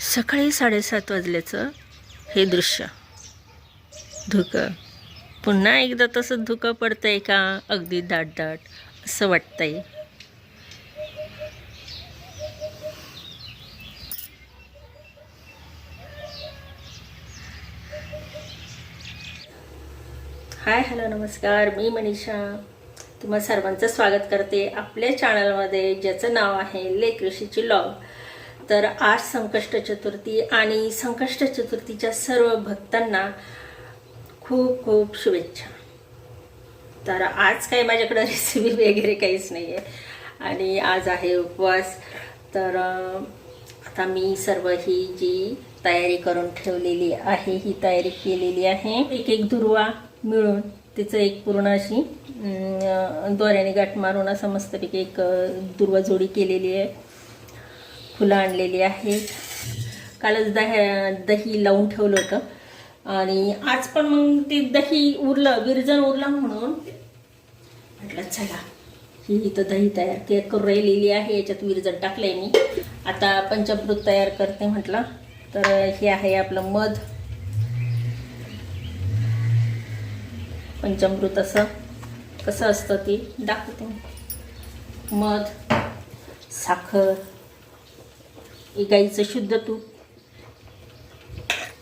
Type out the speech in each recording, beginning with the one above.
सकाळी साडेसात वाजल्याचं हे दृश्य. धुकं. पुन्हा एकदा तसं धुकं पडतंय का? अगदी दाट दाट असं वाटतंय. हाय हॅलो नमस्कार. मी मनीषा. तुम्हा सर्वांचं स्वागत करते आपल्या चॅनलमध्ये ज्याचं नाव आहे लेख ऋषीची लॉग तर आज संकष्ट चतुर्थी आणि संकष्ट चतुर्थीच्या सर्व भक्तांना खूप खूप शुभेच्छा. तर आज काही माझ्याकडं रेसिपी वगैरे काहीच नाही आहे आणि आज आहे उपवास. तर आता मी सर्व ही जी तयारी करून ठेवलेली आहे ही तयारी केलेली आहे. एक एक दुर्वा मिळून तिचं एक पूर्ण अशी दोऱ्याने गाठ मारून असं मस्तपैकी एक दुर्वा जोडी केलेली आहे. फुलं आणलेली आहेत. कालच दह्या दही लावून ठेवलं होतं. आणि आज पण मग ते दही उरलं विरजण उरलं म्हणून. म्हटलं चला ही इथं दही तयार ते करू राहिलेली आहे. याच्यात विरजण टाकलंय मी. आता पंचामृत तयार करते म्हटलं. तर हे आहे आपलं मध. पंचामृत असं. कसं असतं ते दाखवते मध साखर गाईचं शुद्ध तूप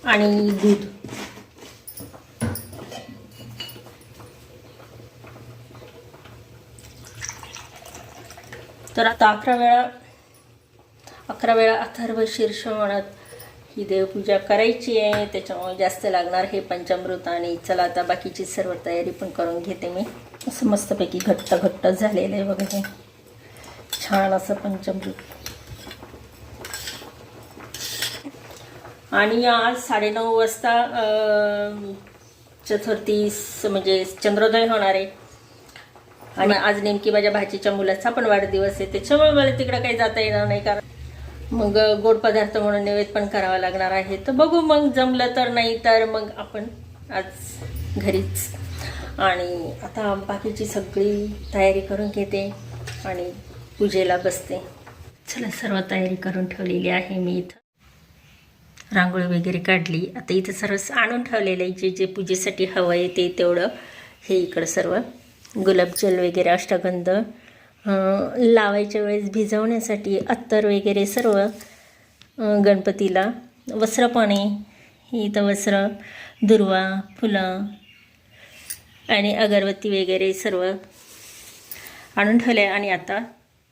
आणि दूध. तर आता अकरा वेळा अकरा वेळा अथर्व शीर्ष म्हणत ही देवपूजा करायची आहे. त्याच्यामुळे जास्त लागणार हे पंचामृत आणि चला आता बाकीची सर्व तयारी पण करून घेते मी. असं मस्तपैकी घट्ट घट्ट झालेलं आहे बघा हे. छान असं पंचामृत. आणि आज साडेनऊ वाजता अं, चतुर्थी स- म्हणजे चंद्रोदय होणार आहे. आणि आज नेमकी माझ्या भाचीच्या मुलाचा पण वाढदिवस आहे. त्याच्यामुळे मला तिकडं काही जाता येणार नाही कारण मग गोड पदार्थ म्हणून नैवेद्य पण करावा लागणार आहे. तर बघू मग जमलं तर नाही तर मग आपण आज घरीच. आणि आता बाकीची सगळी तयारी करून घेते आणि पूजेला बसते. चला सर्व तयारी करून ठेवलेली आहे मी इथं. रांगोळी वगैरे काढली. आता इथं सर्व आणून ठेवलेलं आहे. जे जे पूजेसाठी हवं आहे ते तेवढं हे इकडं सर्व. गुलाबजल वगैरे अष्टगंध लावायच्या वेळेस भिजवण्यासाठी अत्तर वगैरे सर्व गणपतीला वस्त्रपाणी इथं वस्त्र दुर्वा फुलं आणि अगरबत्ती वगैरे सर्व आणून ठेवले आणि आता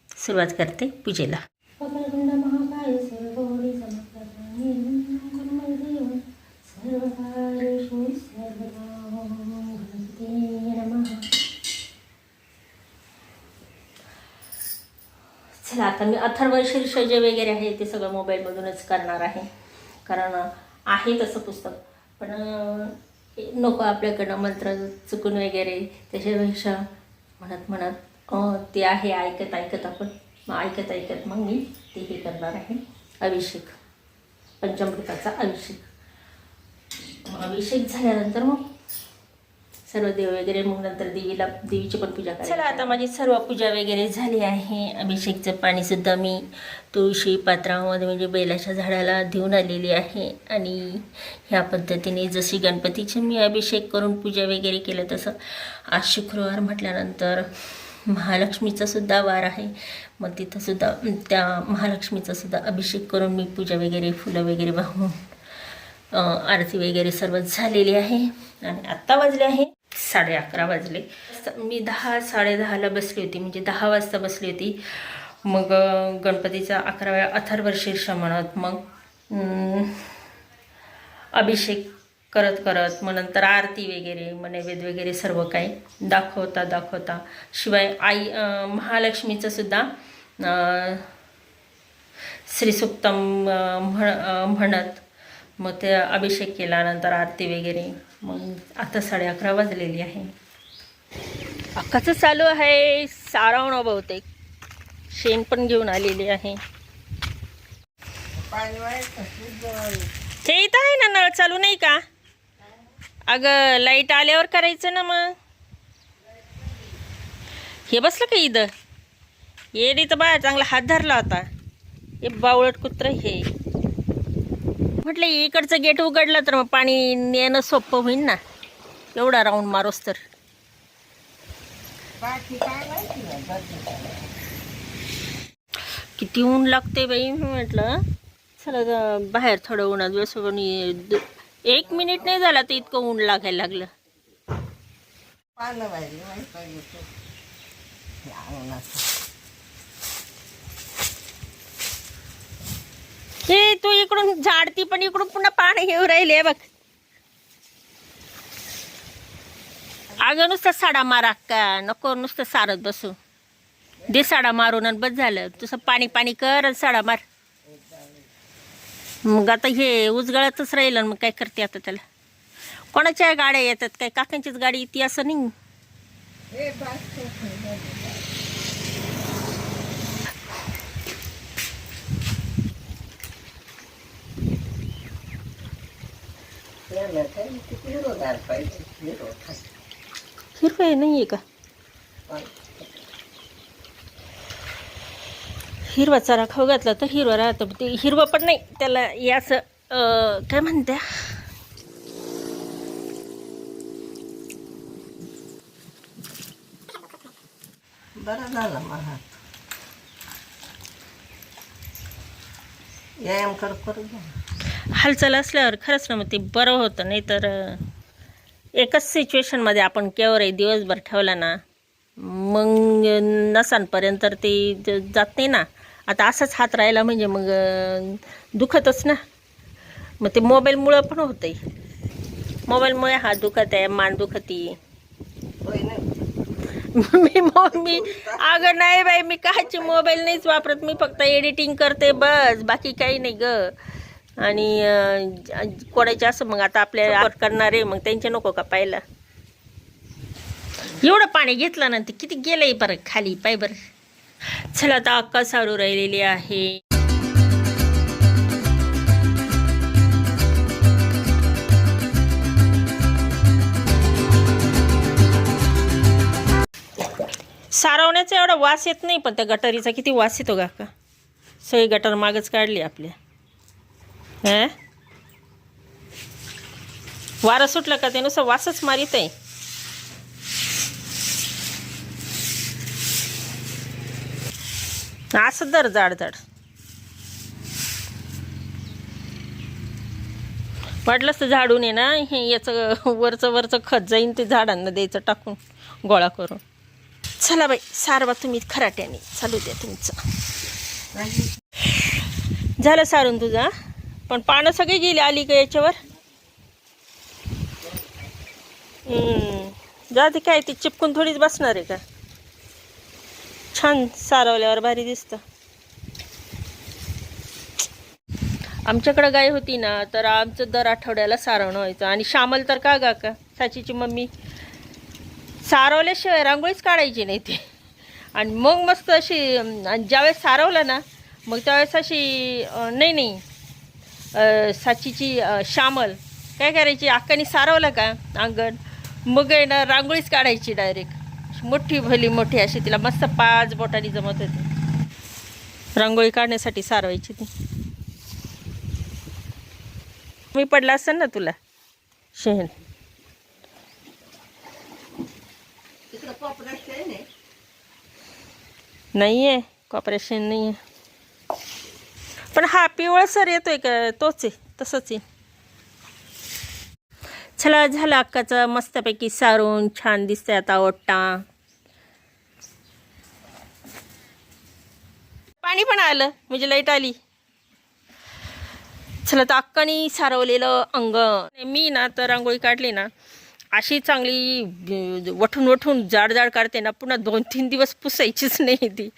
सुरुवात करते पूजेला. चला आता मी अथर्व शीर्ष जे वगैरे आहे ते सगळं मोबाईलमधूनच करणार आहे. कारण आहे तसं पुस्तक. पण नको आपल्याकडनं मंत्र चुकून वगैरे. त्याच्यापेक्षा म्हणत म्हणत ते आहे ऐकत ऐकत आपण. मग ऐकत ऐकत मग मी ते हे करणार आहे. अभिषेक. पंचामृताचा अभिषेक. अभिषेक झाल्यानंतर मग सर्व देव वगैरे मग नंतर देवीला देवीची पण पूजा चला आता माझी सर्व पूजा वगैरे झाली आहे. अभिषेकचं पाणीसुद्धा मी तुळशी पात्रामध्ये म्हणजे बेलाच्या झाडाला देऊन आलेली आहे. आणि ह्या पद्धतीने जशी गणपतीचे मी अभिषेक करून पूजा वगैरे केलं तसं आज शुक्रवार म्हटल्यानंतर महालक्ष्मीचा सुद्धा वार आहे. मग तिथं सुद्धा त्या महालक्ष्मीचा सुद्धा अभिषेक करून मी पूजा वगैरे फुलं वगैरे वाहून आरती वगैरे सर्व झालेली आहे आणि आत्ता वाजले आहे साडे अकरा वाजले. मी दहा साडेदहाला बसली होती म्हणजे दहा वाजता बसली होती. मग गणपतीचा अकरा वेळा अथर्व शीर्ष म्हणत मग अभिषेक करत करत मग नंतर आरती वगैरे मग नैवेद्य वगैरे सर्व काही दाखवता दाखवता. शिवाय आई महालक्ष्मीचं सुद्धा श्रीसुक्तम म्हण म्हणत मग ते अभिषेक केला नंतर आरती वगैरे. मग आता साडे अकरा वाजलेली आहे. कसं चालू आहे. सारावणं बहुतेक. शेण पण घेऊन आलेली आहे. ते इथं आहे ना नळ चालू नाही का? अगं लाइट आल्यावर करायचं ना मग. हे बसलं का इथं? ये तर बाय चांगला हात धरला होता. हे बावळट कुत्र हे. म्हटलं इकडचं गेट उघडलं तर मग पाणी नेणं सोपं होईल ना. एवढा राऊंड मारोस तर. किती ऊन लागते बाई मी म्हटलं. चला बाहेर थोडं उन्हात बसू एक मिनिट नाही झाला तर इतकं ऊन लागायला लागलं. पाहिजे हे तू इकडून झाडती पण इकडून पुन्हा पाणी घेऊ राहिले बघ. अगं नुसतं साडा मारा का? नको नुसतं सारत बसू. दे साडा मारून आणि बस झालं. तुझं पाणी पाणी कर साडा मार. मग आता हे उजगळतच राहिलं आणि मग काय करते आता त्याला? कोणाच्या गाड्या येतात काय काकांचीच गाडी येते असं नाही हे बाकी त्याला काय किती हिरोदार पाहिजे हिरो हिरवं नाही आहे. का? हिरवा चारा खाऊ घातला तर हिरवा राहतं ते हिरवं पण नाही. त्याला अं, काय म्हणत्या? बरं झालं मग व्यायाम कर करू घ्या हालचाल असल्यावर खरंच ना मग ते बरं होतं. नाही तर एकच सिच्युएशनमध्ये आपण केवळ दिवसभर ठेवला ना मग नसांपर्यंत तर ते जात नाही ना. आता असाच हात राहिला म्हणजे मग दुखतच ना. मग ते मोबाईलमुळं पण होतंय. मोबाईलमुळे हात दुखत आहे मान दुखती मो- मी अगं नाही बाई मी कायची मोबाईल नाहीच वापरत. मी फक्त एडिटिंग करते बस बाकी काही नाही ग. आणि कोणाचे असं मग आता आपल्या आवर करणारे मग त्यांचे नको का पाहिला एवढं पाणी घेतलं ना ते किती गेलंय बरं खाली पाय बरं. चला आता अक्का सारू राहिलेली आहे. सारवण्याचा एवढा वास येत नाही पण त्या गटारीचा किती वास येतो का सगळी गटर मागच काढली आपल्या. हं? वारं सुटलं का ते नुसतं वासच मारित आहे. असं दर जाड जाड वाटलंच तर झाडून आहे ना हे याचं वरचं वरचं खत जाईन ते झाडांना द्यायचं टाकून गोळा करून. चला बाई सारवा तुम्ही खराट्याने. चालू द्या तुमचं. झालं सारून तुझा पण पानं सगळी गेली आली का याच्यावर? जाते काय ती चिपकून थोडीच बसणार आहे का? छान सारवल्यावर भारी दिसतं. आमच्याकडं गाय होती ना तर आमचं दर आठवड्याला सारवणं व्हायचं. आणि श्यामल तर का गा का? साचीची मम्मी. सारवल्याशिवाय रांगोळीच काढायची नाही ते. आणि मग मस्त अशी आणि ज्यावेळेस सारवलं ना मग त्यावेळेस अशी नाही नाही. साचीची अं, श्यामल काय करायची? अक्कानी सारवलं का अंगण? मग आहे ना रांगोळीच काढायची डायरेक्ट मोठी भली मोठी अशी तिला मस्त पाच बोटाने जमत होती. रांगोळी काढण्यासाठी सारवायची ती. मी पडला असेल ना तुला शेण नाही आहे कॉपरेशन नाही आहे पण हा पिवळसर येतोय का? तोच आहे तसंच आहे. चला झाला अक्काचं मस्तपैकी सारून छान दिसतंय आता ओट्टा. पाणी पण आलं म्हणजे लाइट आली. चला तर अक्कानी सारवलेलं अंग. मी ना तर रांगोळी काढली ना अशी चांगली वठून वठून जाड जाड काढते ना पुन्हा दोन तीन दिवस पुसायचीच नाही ती.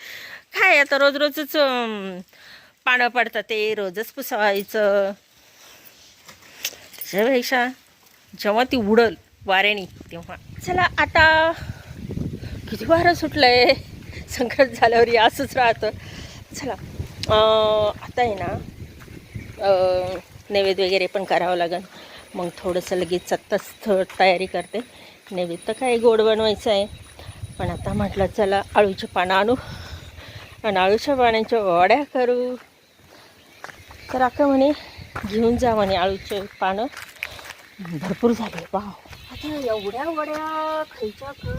काय आता रोज रोजच पानं पडतात ते रोजच पुसवायचं त्याच्यापेक्षा जेव्हा ती उडल वाऱ्याने तेव्हा. चला आता किती वारं सुटलंय? संकट झाल्यावर असंच राहतं. चला आता आहे ना नैवेद्य वगैरे पण करावं लागेल. मग थोडंसं लगेच आत्ताच तयारी करते. नैवेद्य तर काय गोड बनवायचं आहे. पण आता म्हटलं चला आळूची पानं आणू. आणि आळूच्या पाण्याच्या वड्या करू. तर अक्का म्हणे घेऊन जा म्हणे आळूचे पानं. भरपूर झाले. पाव आता एवढ्या वड्या खायच्या का?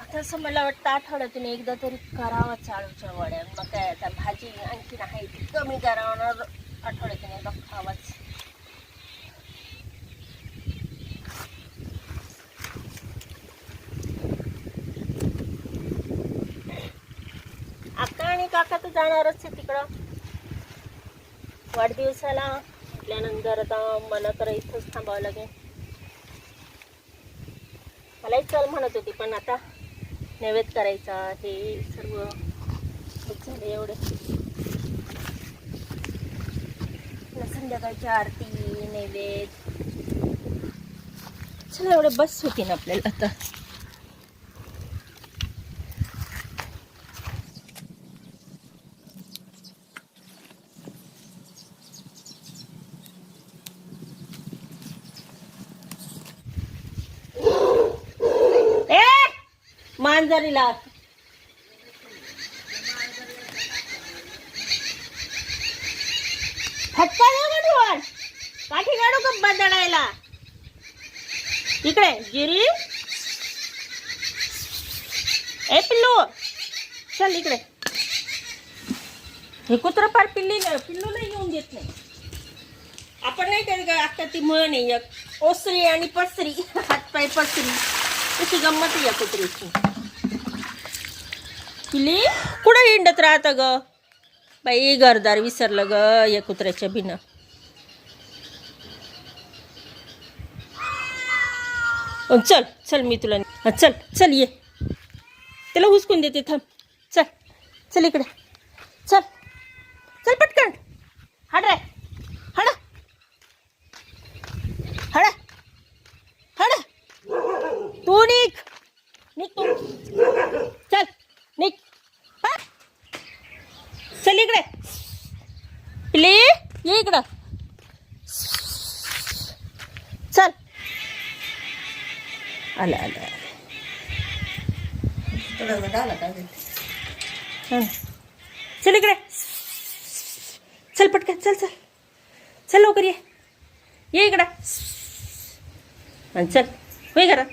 आता असं मला वाटतं आठवड्यातून एकदा तरी करावंच आळूच्या वड्या. मग काय आता भाजी आणखी आहे ती कमी करावणार आठवड्यातून एकदा खावाच. अक्का आणि काका तर जाणारच आहे तिकडं. वाढदिवसाला म्हटल्यानंतर आता मला तर इथंच थांबावं लागेल. मलाही चल म्हणत होती पण आता नैवेद्य करायचा हे सर्व झाले एवढे. संध्याकाळची आरती नैवेद्य. चला एवढे बस होती ना आपल्याला आता. मांजरीला फटका देऊ काठी इकडे, गिरी। ए, पिल्लू। चल, इकडे। हे कुत्र पार पिल्ली पिल्लू नाही येऊन देत नाही आपण नाही का आता ती आहे एक ओसरी आणि पसरी। हातपाय पसरी। तशी गंमत या पिल्ली कुठं हिंडत राहतं ग? बाई घरदार विसरलं ग या कुत्र्याच्या बिना. चल चल मी तुला चल चल ये. त्याला हुसकून देते थांब. चल चल इकडे. चल चल पटकन. हाड रे. हाड. हाड. हाड. तू निक निक तू. चल निघ हा चल इकडे. पिली ये इकडं. चल. आलं आलं हा. चल इकडे. चल पटकन चल चल. चल लवकर ये. ये इकडं. आणि चल. होय घरात.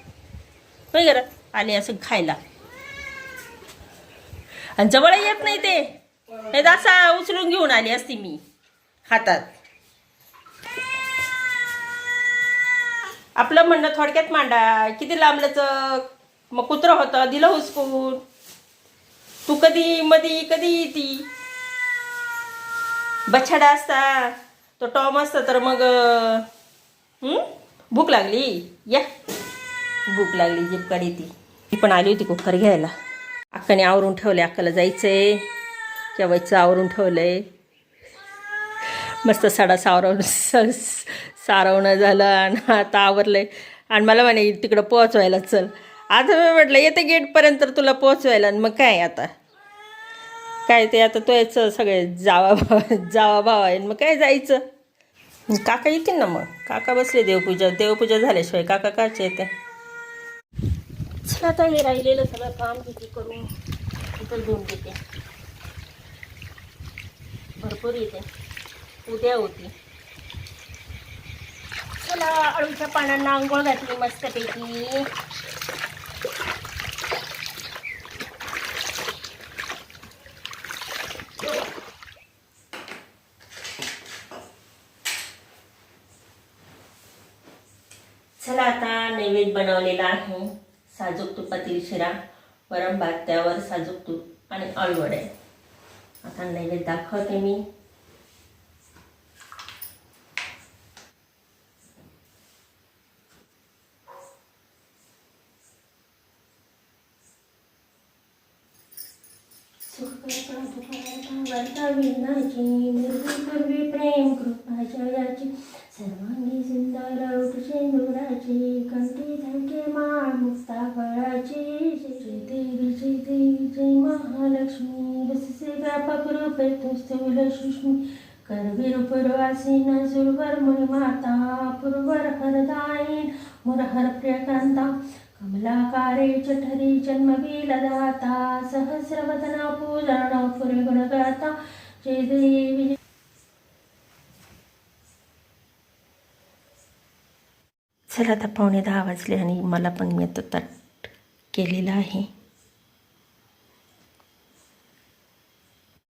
होय घरात. आले असं खायला. आणि जवळ येत नाही ते. नाही तर असा उचलून घेऊन आली असती मी हातात. आपलं म्हणणं थोडक्यात मांडा. किती लांबल्याचं मग कुत्रं होतं दिलं हुसकून. तू कधी मधी कधी येती बछडा असता तो टॉम असता तर मग भूक लागली? या. भूक लागली जीपकाडी ती. ती पण आली होती कुकर घ्यायला. अक्काने आवरून ठेवले अक्काला जायचंय. केव्हाचं आवरून आहे मस्त साडा सावरवणं स- सारवणं झालं आणि आता आवरलं आहे आणि मला म्हणे तिकडं पोहोचवायला चल. आता मी म्हटलं येते गेटपर्यंत तर तुला पोहोचवायला. आणि मग काय आता? काय ते आता तो यायचं सगळे जावा भावा जावा भावा आहे. मग काय जायचं? काका येतील ना मग? काका बसले देवपूजा देवपूजा झाल्याशिवाय. काका काचे येते? चला आता हे राहिलेलं सगळं काम किती करून इतर घेऊन घेते. भरपूर येते. उद्या होती. चला अळूच्या पानांना आंघोळ घातली मस्तपैकी. चला आता नैवेद्य बनवलेला आहे. साजूक तुपातील शिरा वरम भात त्यावर साजूक तूप आणि अळवडे आता नैवेद्य दाखवते मी. प्रेम कृपा जयाची सर्वांगी सुंदर उठशेंदुराची कंठी झंके माळ मुक्ता पकरू पेतुस्तुल सुष्म करवीरपुरवासिन सुरवरमुनिमाता पुरवर हरदायिन मुरहर प्रियकांता कमलाकारे जठरी जन्मवीलदाता सहस्रवदना पूजाणा पुरगुणगाता जय देवी चला आता पावणे दहा वाजले आणि मला पण मी आता तट केलेला आहे.